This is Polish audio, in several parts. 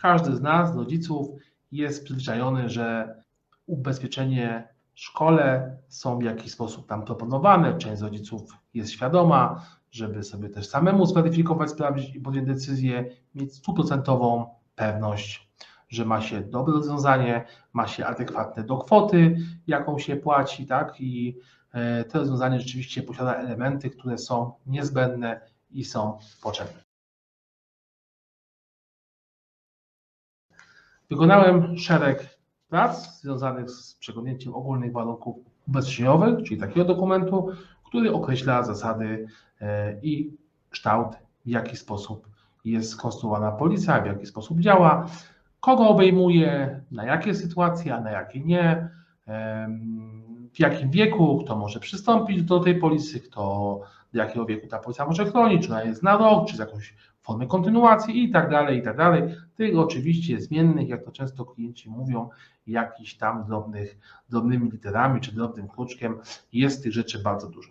Każdy z nas, rodziców, jest przyzwyczajony, że ubezpieczenie w szkole są w jakiś sposób tam proponowane. Część rodziców jest świadoma, żeby sobie też samemu zweryfikować, sprawdzić i podjąć decyzję, mieć stuprocentową pewność, że ma się dobre rozwiązanie, ma się adekwatne do kwoty, jaką się płaci, tak? I e, to rozwiązanie rzeczywiście posiada elementy, które są niezbędne i są potrzebne. Wykonałem szereg prac związanych z przeglądnięciem ogólnych warunków ubezpieczeniowych, czyli takiego dokumentu, który określa zasady e, i kształt, w jaki sposób jest skonstruowana policja, w jaki sposób działa, kogo obejmuje, na jakie sytuacje, a na jakie nie, w jakim wieku, kto może przystąpić do tej polisy, kto do jakiego wieku ta policja może chronić, czy ona jest na rok, czy z jakąś formę kontynuacji i tak dalej, i tak dalej. Tych oczywiście zmiennych, jak to często klienci mówią, jakiś tam drobnych, drobnymi literami czy drobnym kluczkiem, jest tych rzeczy bardzo dużo.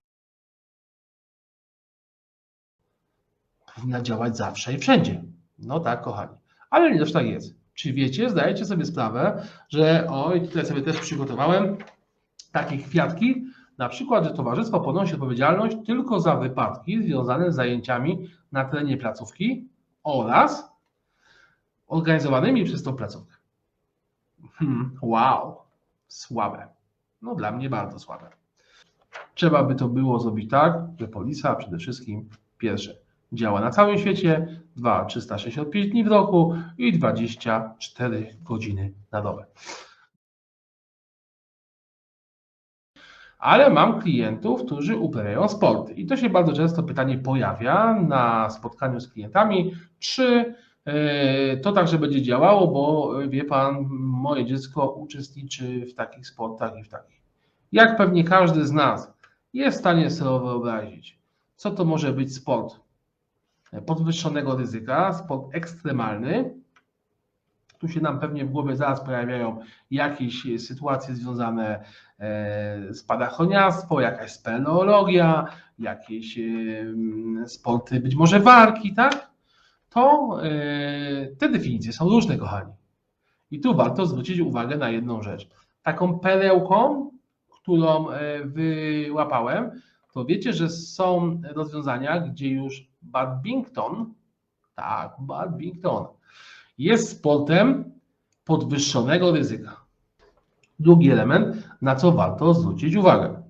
Powinna działać zawsze i wszędzie. No tak, kochani. Ale nie zawsze tak jest. Czy wiecie, zdajecie sobie sprawę, że oj, tutaj sobie też przygotowałem takie kwiatki, na przykład, że towarzystwo ponosi odpowiedzialność tylko za wypadki związane z zajęciami na terenie placówki oraz organizowanymi przez tą placówkę. Hmm, wow, słabe. No dla mnie bardzo słabe. Trzeba by to było zrobić tak, że polisa przede wszystkim pierwsze działa na całym świecie, dwa 365 dni w roku i 24 godziny na dobę. Ale mam klientów, którzy uprawiają sport. I to się bardzo często pytanie pojawia na spotkaniu z klientami, czy e, to także będzie działało, bo wie pan, moje dziecko uczestniczy w takich sportach i w takich. Jak pewnie każdy z nas jest w stanie sobie wyobrazić, co to może być sport podwyższonego ryzyka, sport ekstremalny, tu się nam pewnie w głowie zaraz pojawiają jakieś sytuacje związane e, z padachoniarstwo, jakaś speleologia, jakieś e, sporty, być może walki, tak? To e, te definicje są różne, kochani. I tu warto zwrócić uwagę na jedną rzecz. Taką perełką, którą wyłapałem, to wiecie, że są rozwiązania, gdzie już badminton, tak, badminton, jest sportem podwyższonego ryzyka. Drugi element, na co warto zwrócić uwagę.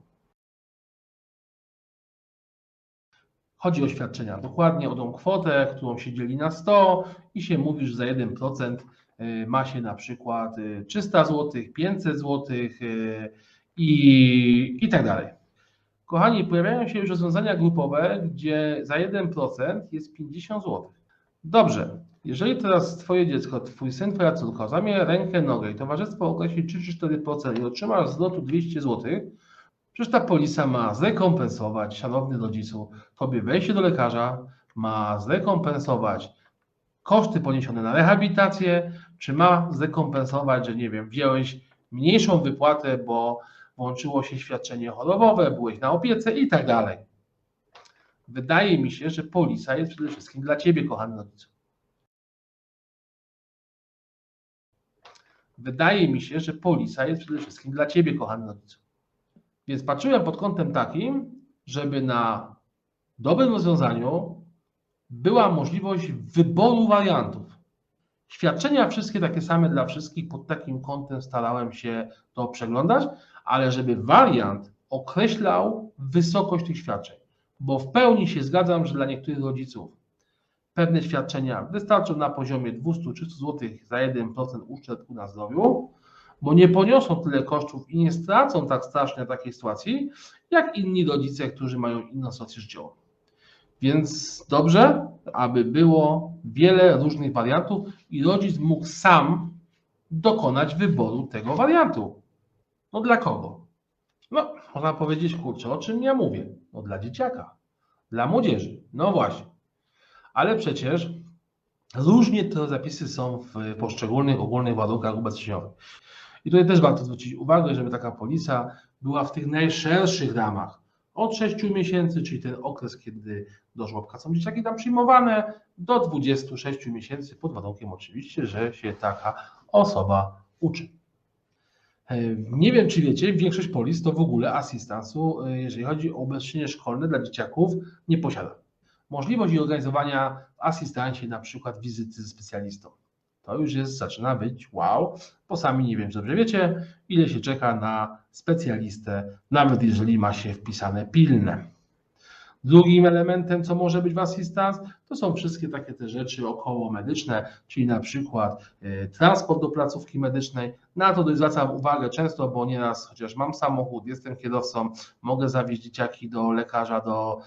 Chodzi o świadczenia, dokładnie o tą kwotę, którą się dzieli na 100 i się mówi, że za 1% y, ma się na przykład 300 zł, 500 zł i, i tak dalej. Kochani, pojawiają się już rozwiązania grupowe, gdzie za 1% jest 50 zł. Dobrze, jeżeli teraz Twoje dziecko, Twój syn, Twoja córka zamienia rękę, nogę i towarzystwo określi 3-4% i otrzymasz z lotu 200 zł, przecież ta polisa ma zrekompensować, szanowny rodzicu, Tobie wejście do lekarza, ma zrekompensować koszty poniesione na rehabilitację, czy ma zrekompensować, że nie wiem, wziąłeś mniejszą wypłatę, bo włączyło się świadczenie chorobowe, byłeś na opiece i tak dalej. Wydaje mi się, że polisa jest przede wszystkim dla Ciebie, kochany rodzicu. Wydaje mi się, że polisa jest przede wszystkim dla Ciebie, kochany rodzicu. Więc patrzyłem pod kątem takim, żeby na dobrym rozwiązaniu była możliwość wyboru wariantów. Świadczenia wszystkie takie same dla wszystkich, pod takim kątem starałem się to przeglądać, ale żeby wariant określał wysokość tych świadczeń bo w pełni się zgadzam, że dla niektórych rodziców pewne świadczenia wystarczą na poziomie 200-300 zł za 1% uszczerbku na zdrowiu, bo nie poniosą tyle kosztów i nie stracą tak strasznie takiej sytuacji, jak inni rodzice, którzy mają inną sytuację życiową. Więc dobrze, aby było wiele różnych wariantów i rodzic mógł sam dokonać wyboru tego wariantu. No dla kogo? No, można powiedzieć, kurczę, o czym ja mówię? No dla dzieciaka, dla młodzieży. No właśnie. Ale przecież różnie te zapisy są w poszczególnych ogólnych warunkach ubezpieczeniowych. I tutaj też warto zwrócić uwagę, żeby taka polisa była w tych najszerszych ramach od 6 miesięcy, czyli ten okres, kiedy do żłobka są dzieciaki tam przyjmowane, do 26 miesięcy, pod warunkiem oczywiście, że się taka osoba uczy. E, Nie wiem, czy wiecie, większość polis to w ogóle asystansu, e, jeżeli chodzi o ubezpieczenie szkolne dla dzieciaków, nie posiada. Możliwość organizowania w asystancie na przykład wizyty ze specjalistą. To już jest, zaczyna być wow, bo sami nie wiem, czy dobrze wiecie, ile się czeka na specjalistę, nawet jeżeli ma się wpisane pilne. Drugim elementem, co może być w asystans, to są wszystkie takie te rzeczy około medyczne, czyli na przykład y, transport do placówki medycznej. Na to zwracam uwagę często, bo nieraz, chociaż mam samochód, jestem kierowcą, mogę zawieźć dzieciaki do lekarza, do,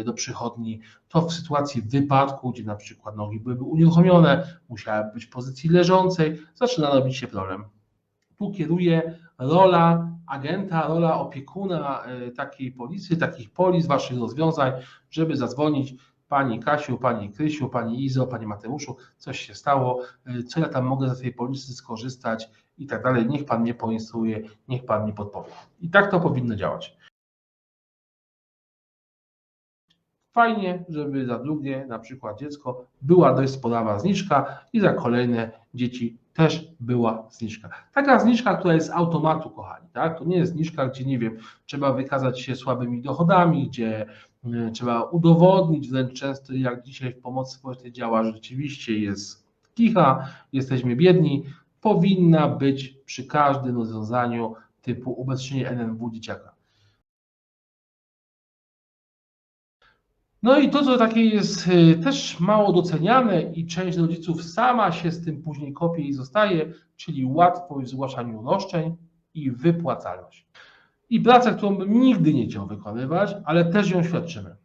y, do przychodni, to w sytuacji wypadku, gdzie na przykład nogi byłyby unieruchomione, musiały być w pozycji leżącej, zaczyna robić się problem. Tu kieruje rola agenta, rola opiekuna y, takiej polisy, takich polis, waszych rozwiązań, żeby zadzwonić Pani Kasiu, Pani Krysiu, Pani Izo, Panie Mateuszu, coś się stało, y, co ja tam mogę z tej polisy skorzystać i tak dalej. Niech Pan mnie poinstruuje, niech Pan mi podpowie. I tak to powinno działać. Fajnie, żeby za drugie, na przykład dziecko, była dość spora zniżka i za kolejne dzieci też była zniżka. Taka zniżka, która jest z automatu, kochani, tak? To nie jest zniżka, gdzie nie wiem, trzeba wykazać się słabymi dochodami, gdzie y, trzeba udowodnić, wręcz często jak dzisiaj w pomocy społecznej działa, rzeczywiście jest kicha, jesteśmy biedni, powinna być przy każdym rozwiązaniu typu ubezpieczenie NNW dzieciaka. No i to, co takie jest y, też mało doceniane i część rodziców sama się z tym później kopie i zostaje, czyli łatwość w zgłaszaniu roszczeń i wypłacalność. I praca, którą bym nigdy nie chciał wykonywać, ale też ją świadczymy.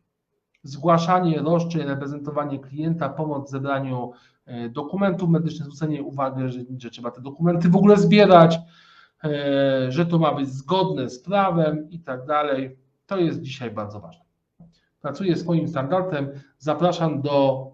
Zgłaszanie roszczeń, reprezentowanie klienta, pomoc w zebraniu e, dokumentów medycznych, zwrócenie uwagi, że, że trzeba te dokumenty w ogóle zbierać, e, że to ma być zgodne z prawem i tak dalej. To jest dzisiaj bardzo ważne pracuję swoim standardem. Zapraszam do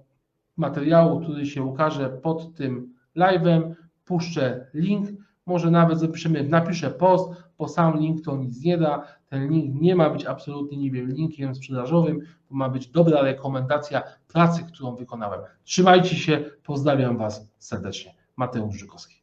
materiału, który się ukaże pod tym live'em. Puszczę link, może nawet zapiszemy, napiszę post, bo sam link to nic nie da. Ten link nie ma być absolutnie, nie wiem, linkiem sprzedażowym, to ma być dobra rekomendacja pracy, którą wykonałem. Trzymajcie się, pozdrawiam Was serdecznie. Mateusz Żykowski.